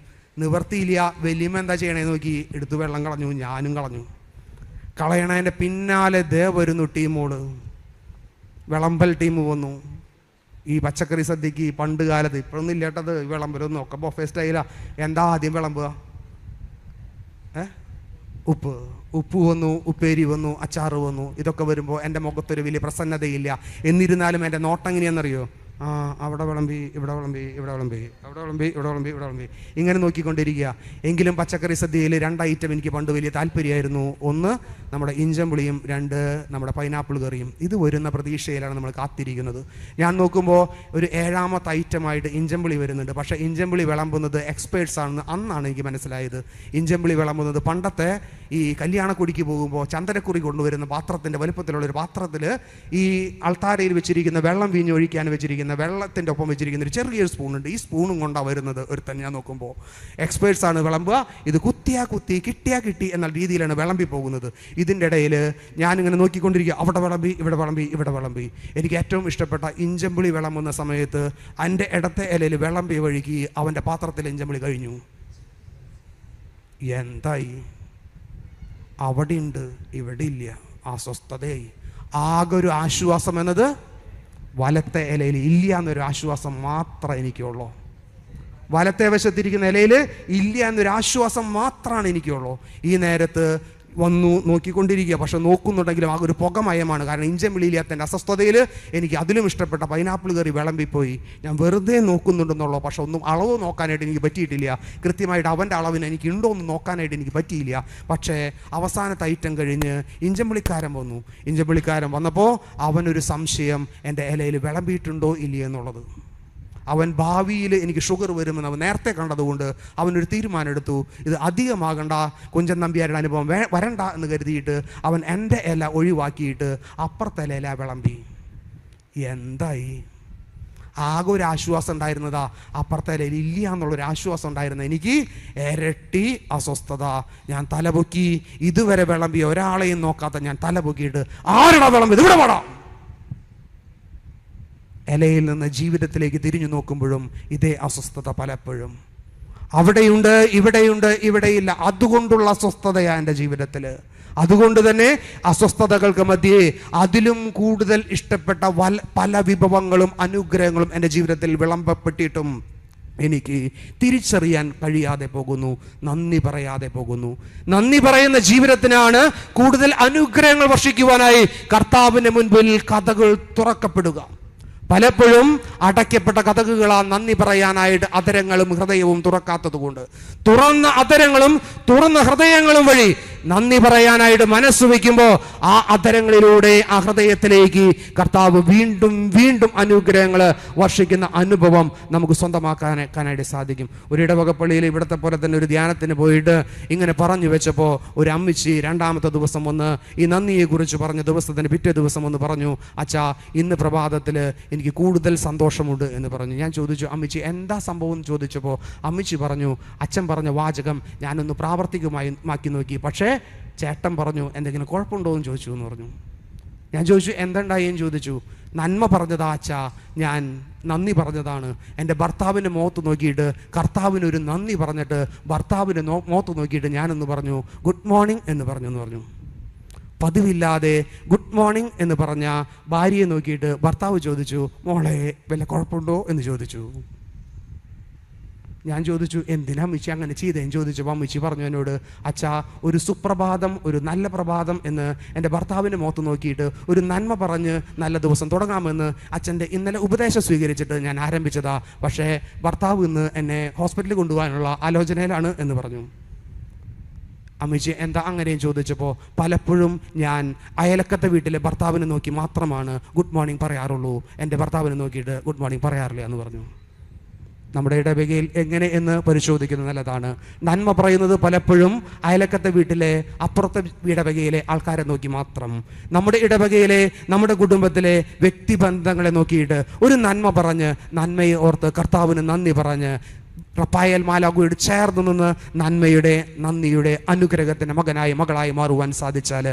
നിവർത്തിയില്ല. വലിയമ്മ എന്താ ചെയ്യണേന്ന് നോക്കി എടുത്തു വെള്ളം കളഞ്ഞു ഞാനും കളഞ്ഞു. കളയണതിന്റെ പിന്നാലെ ദേ വരുന്നു ടീമോൾ വിളമ്പൽ ടീം വന്നു. ഈ പച്ചക്കറി സദ്യക്ക് പണ്ട് കാലത്ത് ഇപ്പോഴൊന്നും ഇല്ലേട്ടത് വിളമ്പലൊന്നും ഒക്കെ ബൊഫേ സ്റ്റൈലാ എന്താ ആദ്യം വിളമ്പുക? ഏ? ഉപ്പ്. ഉപ്പ് വന്നു ഉപ്പേരി വന്നു അച്ചാറ് വന്നു. ഇതൊക്കെ വരുമ്പോൾ എന്റെ മുഖത്തൊരു വലിയ പ്രസന്നതയില്ല. എന്നിരുന്നാലും എന്റെ നോട്ടം എങ്ങനെയാണെന്നറിയോ? അവിടെ വിളമ്പി ഇവിടെ വിളമ്പി ഇവിടെ വിളമ്പി അവിടെ വിളമ്പി ഇവിടെ വിളമ്പി ഇവിടെ വിളമ്പി. ഇങ്ങനെ നോക്കിക്കൊണ്ടിരിക്കുക. എങ്കിലും പച്ചക്കറി സദ്യയിൽ രണ്ട് ഐറ്റം എനിക്ക് പണ്ട് വലിയ താല്പര്യമായിരുന്നു. ഒന്ന് നമ്മുടെ ഇഞ്ചമ്പുളിയും രണ്ട് നമ്മുടെ പൈനാപ്പിൾ കറിയും. ഇത് വരുന്ന പ്രതീക്ഷയിലാണ് നമ്മൾ കാത്തിരിക്കുന്നത്. ഞാൻ നോക്കുമ്പോൾ ഒരു ഏഴാമത്തെ ഐറ്റമായിട്ട് ഇഞ്ചമ്പുളി വരുന്നുണ്ട്. പക്ഷേ ഇഞ്ചമ്പുളി വിളമ്പുന്നത് എക്സ്പേർട്സ് ആണെന്ന് അന്നാണ് എനിക്ക് മനസ്സിലായത്. ഇഞ്ചമ്പുളി വിളമ്പുന്നത് പണ്ടത്തെ ഈ കല്യാണക്കുടിക്ക് പോകുമ്പോൾ ചന്ദനക്കുറി കൊണ്ടുവരുന്ന പാത്രത്തിന്റെ വലുപ്പത്തിലുള്ള ഒരു പാത്രത്തിൽ ഈ അൾത്താരയിൽ വെച്ചിരിക്കുന്ന വെള്ളം വീഞ്ഞൊഴിക്കാൻ വെച്ചിരിക്കുന്ന വെള്ളത്തിന്റെ ഒപ്പം വെച്ചിരിക്കുന്ന ഒരു ചെറിയൊരു സ്പൂണുണ്ട്. ഈ സ്പൂണും കൊണ്ടാണ് വരുന്നത് ഒരുത്തൻ ഞാൻ നോക്കുമ്പോൾ എക്സ്പേർട്സ് ആണ് വിളമ്പുക. ഇത് കുത്തിയാ കുത്തി കിട്ടിയാ കിട്ടി എന്ന രീതിയിലാണ് വിളമ്പി പോകുന്നത്. ഇതിന്റെ ഇടയിൽ ഞാനിങ്ങനെ നോക്കിക്കൊണ്ടിരിക്കുക. അവിടെ വിളമ്പി ഇവിടെ വിളമ്പി ഇവിടെ വിളമ്പി. എനിക്ക് ഏറ്റവും ഇഷ്ടപ്പെട്ട ഇഞ്ചമ്പുളി വിളമ്പുന്ന സമയത്ത് എന്റെ ഇടത്തെ ഇലയിൽ വിളമ്പി വഴുകി അവന്റെ പാത്രത്തിൽ ഇഞ്ചമ്പുളി കഴിഞ്ഞു. എന്തായി? അവിടെ ഉണ്ട് ഇവിടെ ഇല്ല അസ്വസ്ഥതയായി. ആകെ ഒരു ആശ്വാസം എന്നത് വലത്തെ ഇലയിൽ ഇല്ല എന്നൊരു ആശ്വാസം മാത്രമേ എനിക്കുള്ളൂ. വലത്തെ വശത്തിരിക്കുന്ന ഇലയിൽ ഇല്ല എന്നൊരു ആശ്വാസം മാത്രമാണ് എനിക്കുള്ളൂ. ഈ നേരത്ത് വന്നു നോക്കിക്കൊണ്ടിരിക്കുക. പക്ഷെ നോക്കുന്നുണ്ടെങ്കിലും ആ ഒരു പുകമയമാണ്. കാരണം ഇഞ്ചൻ വിളിയില്ലാത്തതിന്റെ അസ്വസ്ഥതയിൽ എനിക്ക് അതിലും ഇഷ്ടപ്പെട്ട പൈനാപ്പിൾ കയറി വിളമ്പിപ്പോയി. ഞാൻ വെറുതെ നോക്കുന്നുണ്ടെന്നുള്ളൂ. പക്ഷെ ഒന്നും അളവ് നോക്കാനായിട്ട് എനിക്ക് പറ്റിയിട്ടില്ല. കൃത്യമായിട്ട് അവന്റെ അളവിന് എനിക്ക് ഉണ്ടോ എന്ന് നോക്കാനായിട്ട് എനിക്ക് പറ്റിയില്ല. പക്ഷേ അവസാനത്തെ ഐറ്റം കഴിഞ്ഞ് ഇഞ്ചൻവിളിക്കാരൻ വന്നു. ഇഞ്ചൻവിളിക്കാരൻ വന്നപ്പോൾ അവനൊരു സംശയം എന്റെ ഇലയിൽ വിളമ്പിയിട്ടുണ്ടോ ഇല്ലയോ എന്നുള്ളത്. അവൻ ഭാവിയിൽ എനിക്ക് ഷുഗർ വരുമെന്ന് അവൻ നേരത്തെ കണ്ടതുകൊണ്ട് അവനൊരു തീരുമാനം എടുത്തു ഇത് അധികമാകണ്ട കുഞ്ചൻ നമ്പ്യാരുടെ അനുഭവം വരണ്ട എന്ന് കരുതിയിട്ട് അവൻ എന്റെ ഇല ഒഴിവാക്കിയിട്ട് അപ്പുറത്തെ ഇല വിളമ്പി. എന്തായി? ആകെ ഒരു ആശ്വാസം ഉണ്ടായിരുന്നതാ. അപ്പുറത്തെ ഇലയിൽ ഇല്ല എന്നുള്ളൊരു ആശ്വാസം ഉണ്ടായിരുന്ന എനിക്ക് ഇരട്ടി അസ്വസ്ഥത. ഞാൻ തലപൊക്കി ഇതുവരെ വിളമ്പി ഒരാളെയും നോക്കാത്ത ഞാൻ തലപൊക്കിയിട്ട് ആരുടെ വിളമ്പി? ഇവിടെ വേണം ഇലയിൽ നിന്ന് ജീവിതത്തിലേക്ക് തിരിഞ്ഞു നോക്കുമ്പോഴും ഇതേ അസ്വസ്ഥത പലപ്പോഴും. അവിടെയുണ്ട് ഇവിടെയുണ്ട് ഇവിടെയില്ല. അതുകൊണ്ടുള്ള അസ്വസ്ഥതയാണ് എന്റെ ജീവിതത്തിൽ അതുകൊണ്ട് തന്നെ അസ്വസ്ഥതകൾക്ക് മധ്യേ അതിലും കൂടുതൽ ഇഷ്ടപ്പെട്ട വൽ പല വിഭവങ്ങളും അനുഗ്രഹങ്ങളും എന്റെ ജീവിതത്തിൽ വിളമ്പപ്പെട്ടിട്ടും എനിക്ക് തിരിച്ചറിയാൻ കഴിയാതെ പോകുന്നു നന്ദി പറയാതെ പോകുന്നു. നന്ദി പറയുന്ന ജീവിതത്തിനാണ് കൂടുതൽ അനുഗ്രഹങ്ങൾ വർഷിക്കുവാനായി കർത്താവിന്റെ മുൻപിൽ കഥകൾ തുറക്കപ്പെടുക. പലപ്പോഴും അടയ്ക്കപ്പെട്ട കഥകുകളാ നന്ദി പറയാനായിട്ട് അതരങ്ങളും ഹൃദയവും തുറക്കാത്തത് കൊണ്ട് തുറന്ന അതരങ്ങളും തുറന്ന ഹൃദയങ്ങളും വഴി നന്ദി പറയാനായിട്ട് മനസ്സ് വയ്ക്കുമ്പോൾ ആ അതരങ്ങളിലൂടെ ആ ഹൃദയത്തിലേക്ക് കർത്താവ് വീണ്ടും വീണ്ടും അനുഗ്രഹങ്ങൾ വർഷിക്കുന്ന അനുഭവം നമുക്ക് സ്വന്തമാക്കാനായിട്ട് സാധിക്കും. ഒരു ഇടവകപ്പള്ളിയിൽ ഇവിടുത്തെ പോലെ തന്നെ ഒരു ധ്യാനത്തിന് പോയിട്ട് ഇങ്ങനെ പറഞ്ഞു വെച്ചപ്പോൾ ഒരു അമ്മിച്ചി രണ്ടാമത്തെ ദിവസം ഒന്ന് ഈ നന്ദിയെക്കുറിച്ച് പറഞ്ഞ ദിവസത്തിന് പിറ്റേ ദിവസം ഒന്ന് പറഞ്ഞു അച്ഛാ ഇന്ന് പ്രഭാതത്തിൽ എനിക്ക് കൂടുതൽ സന്തോഷമുണ്ട് എന്ന് പറഞ്ഞു. ഞാൻ ചോദിച്ചു അമ്മിച്ചി എന്താ സംഭവം? എന്ന് ചോദിച്ചപ്പോൾ അമ്മിച്ചി പറഞ്ഞു അച്ഛൻ പറഞ്ഞ വാചകം ഞാനൊന്ന് പ്രാവർത്തികമായി മാക്കി നോക്കി. പക്ഷേ ചേട്ടൻ പറഞ്ഞു എന്തെങ്കിലും കുഴപ്പമുണ്ടോ? എന്ന് ചോദിച്ചു എന്ന് പറഞ്ഞു. ഞാൻ ചോദിച്ചു എന്തുണ്ടായി? എന്ന് ചോദിച്ചു നന്മ പറഞ്ഞതാ അച്ഛാ ഞാൻ നന്ദി പറഞ്ഞതാണ്. എന്റെ ഭർത്താവിന്റെ മോത്ത് നോക്കിയിട്ട് കർത്താവിനൊരു നന്ദി പറഞ്ഞിട്ട് ഭർത്താവിന്റെ നോ മുഖത്ത് നോക്കിയിട്ട് ഞാനൊന്ന് പറഞ്ഞു ഗുഡ് മോർണിംഗ് എന്ന് പറഞ്ഞു എന്ന് പറഞ്ഞു. പതിവില്ലാതെ ഗുഡ് മോർണിംഗ് എന്ന് പറഞ്ഞ ഭാര്യയെ നോക്കിയിട്ട് ഭർത്താവ് ചോദിച്ചു മോളെ വല്ല കുഴപ്പമുണ്ടോ? എന്ന് ചോദിച്ചു. ഞാൻ ചോദിച്ചു എന്തിനാ മിച്ചി അങ്ങനെ ചെയ്തേന്ന് ചോദിച്ചപ്പോൾ മിച്ചി പറഞ്ഞു എന്നോട് അച്ഛാ ഒരു സുപ്രഭാതം ഒരു നല്ല പ്രഭാതം എന്ന് എന്റെ ഭർത്താവിന്റെ മുഖത്ത് നോക്കിയിട്ട് ഒരു നന്മ പറഞ്ഞ് നല്ല ദിവസം തുടങ്ങാമെന്ന് അച്ഛന്റെ ഇന്നലെ ഉപദേശം സ്വീകരിച്ചിട്ട് ഞാൻ ആരംഭിച്ചതാ. പക്ഷേ ഭർത്താവ് ഇന്ന് എന്നെ ഹോസ്പിറ്റലിൽ കൊണ്ടുപോകാനുള്ള ആലോചനയിലാണ് എന്ന് പറഞ്ഞു. അമ്മച്ചി എന്താ അങ്ങനെയും ചോദിച്ചപ്പോൾ പലപ്പോഴും ഞാൻ അയലക്കത്തെ വീട്ടിലെ ഭർത്താവിനെ നോക്കി മാത്രമാണ് ഗുഡ് മോർണിംഗ് പറയാറുള്ളൂ. എന്റെ ഭർത്താവിനെ നോക്കിയിട്ട് ഗുഡ് മോർണിംഗ് പറയാറില്ല എന്ന് പറഞ്ഞു. നമ്മുടെ ഇടവകയിൽ എങ്ങനെ എന്ന് പരിശോധിക്കുന്നത് നല്ലതാണ്. നന്മ പറയുന്നത് പലപ്പോഴും അയലക്കത്തെ വീട്ടിലെ അപ്പുറത്തെ ഇടവകയിലെ ആൾക്കാരെ നോക്കി മാത്രം. നമ്മുടെ ഇടവകയിലെ നമ്മുടെ കുടുംബത്തിലെ വ്യക്തിബന്ധങ്ങളെ നോക്കിയിട്ട് ഒരു നന്മ പറഞ്ഞ് നന്മയെ ഓർത്ത് കർത്താവിന് നന്ദി പറഞ്ഞ് റപ്പായൽ മാലാഗുയോട് ചേർന്ന് നിന്ന് നന്മയുടെ നന്ദിയുടെ അനുഗ്രഹത്തിന്റെ മകനായി മകളായി മാറുവാൻ സാധിച്ചാൽ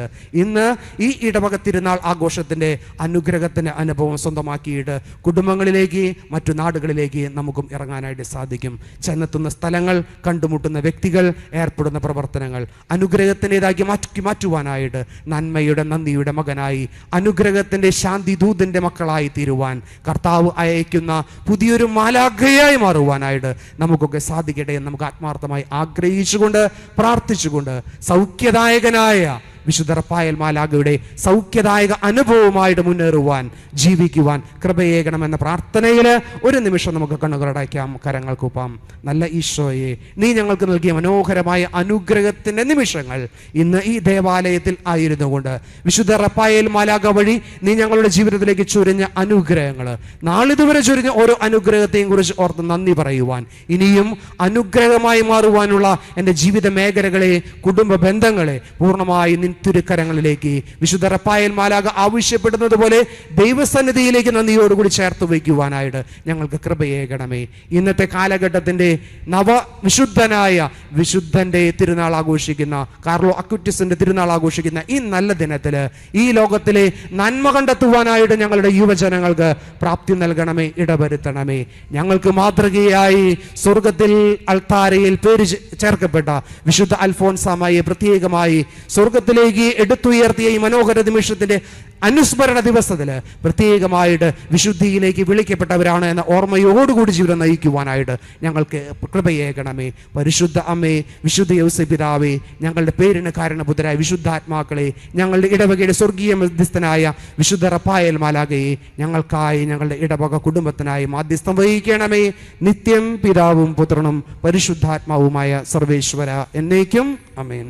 ഇന്ന് ഈ ഇടവക തിരുനാൾ ആഘോഷത്തിന്റെ അനുഗ്രഹത്തിന്റെ അനുഭവം സ്വന്തമാക്കിയിട്ട് കുടുംബങ്ങളിലേക്ക് മറ്റു നാടുകളിലേക്ക് നമുക്കും ഇറങ്ങാനായിട്ട് സാധിക്കും. ചെന്നെത്തുന്ന സ്ഥലങ്ങൾ കണ്ടുമുട്ടുന്ന വ്യക്തികൾ ഏർപ്പെടുന്ന പ്രവർത്തനങ്ങൾ അനുഗ്രഹത്തിന്റെതാക്കി മാറ്റി മാറ്റുവാനായിട്ട് നന്മയുടെ നന്ദിയുടെ മകനായി അനുഗ്രഹത്തിന്റെ ശാന്തി ദൂതന്റെ മക്കളായി തീരുവാൻ കർത്താവ് അയക്കുന്ന പുതിയൊരു മാലാഖയായി മാറുവാനായിട്ട് നമുക്കൊക്കെ സാധിക്കട്ടെ എന്ന് നമുക്ക് ആത്മാർത്ഥമായി ആഗ്രഹിച്ചുകൊണ്ട് പ്രാർത്ഥിച്ചുകൊണ്ട് സൗഖ്യദായകനായ വിശുദ്ധ റപ്പായൽ മാലാഖയുടെ സൗഖ്യദായക അനുഭവമായിട്ട് മുന്നേറുവാൻ ജീവിക്കുവാൻ കൃപയേകണമെന്ന പ്രാർത്ഥനയിൽ ഒരു നിമിഷം നമുക്ക് കണ്ണുകളടയ്ക്കാം കരങ്ങൾ കൂപ്പാം നല്ല ഈശോയെ നീ ഞങ്ങൾക്ക് നൽകിയ മനോഹരമായ അനുഗ്രഹത്തിന്റെ നിമിഷങ്ങൾ ഇന്ന് ഈ ദേവാലയത്തിൽ ആയിരുന്നു കൊണ്ട് വിശുദ്ധ റപ്പായൽ മാലാഗ വഴി നീ ഞങ്ങളുടെ ജീവിതത്തിലേക്ക് ചൊരിഞ്ഞ അനുഗ്രഹങ്ങൾ നാളിതുവരെ ചൊരിഞ്ഞ ഓരോ അനുഗ്രഹത്തെയും കുറിച്ച് ഓർത്ത് നന്ദി പറയുവാൻ. ഇനിയും അനുഗ്രഹമായി മാറുവാനുള്ള എന്റെ ജീവിത മേഖലകളെ കുടുംബ ബന്ധങ്ങളെ പൂർണമായി തിരുക്കരങ്ങളിലേക്ക് വിശുദ്ധ റപ്പായൽ മാലാക ആവശ്യപ്പെടുന്നത് പോലെ ദൈവസന്നിധിയിലേക്ക് നന്ദിയോടുകൂടി ചേർത്ത് വയ്ക്കുവാനായിട്ട് ഞങ്ങൾക്ക് കൃപയേകണമേ ഇന്നത്തെ കാലഘട്ടത്തിന്റെ നവവിശുദ്ധനായ വിശുദ്ധന്റെ തിരുനാൾ ആഘോഷിക്കുന്ന കാർലോ അക്വിറ്റിസിന്റെ തിരുനാൾ ആഘോഷിക്കുന്ന ഈ നല്ല ദിനത്തിൽ ഈ ലോകത്തിലെ നന്മ കണ്ടെത്തുവാനായിട്ട് ഞങ്ങളുടെ യുവജനങ്ങൾക്ക് പ്രാപ്തി നൽകണമേ ഇടവരുത്തണമേ. ഞങ്ങൾക്ക് മാതൃകയായി സ്വർഗത്തിൽ അൾത്താരയിൽ പേര് ചേർക്കപ്പെട്ട വിശുദ്ധ അൽഫോൻസാമായി പ്രത്യേകമായി സ്വർഗത്തിലേക്ക് എടുത്തുയർത്തിയ ഈ മനോഹര നിമിഷത്തിന്റെ അനുസ്മരണ ദിവസത്തിൽ പ്രത്യേകമായിട്ട് വിശുദ്ധിയിലേക്ക് വിളിക്കപ്പെട്ടവരാണ് എന്ന ഓർമ്മയോടുകൂടി ജീവിതം നയിക്കുവാനായിട്ട് ഞങ്ങൾക്ക് കൃപയേകണമേ. പരിശുദ്ധ അമ്മേ വിശുദ്ധ യൗസ പിതാവേ ഞങ്ങളുടെ പേരിന് കാരണപുത്രരായ വിശുദ്ധാത്മാക്കളെ ഞങ്ങളുടെ ഇടവകയുടെ സ്വർഗീയ മധ്യസ്ഥനായ വിശുദ്ധ റപ്പായൽ മാലാകയെ ഞങ്ങൾക്കായി ഞങ്ങളുടെ ഇടവക കുടുംബത്തിനായി മാധ്യസ്ഥം വഹിക്കണമേ. നിത്യം പിതാവും പുത്രനും പരിശുദ്ധാത്മാവുമായ സർവേശ്വര എന്നേക്കും. അമേൻ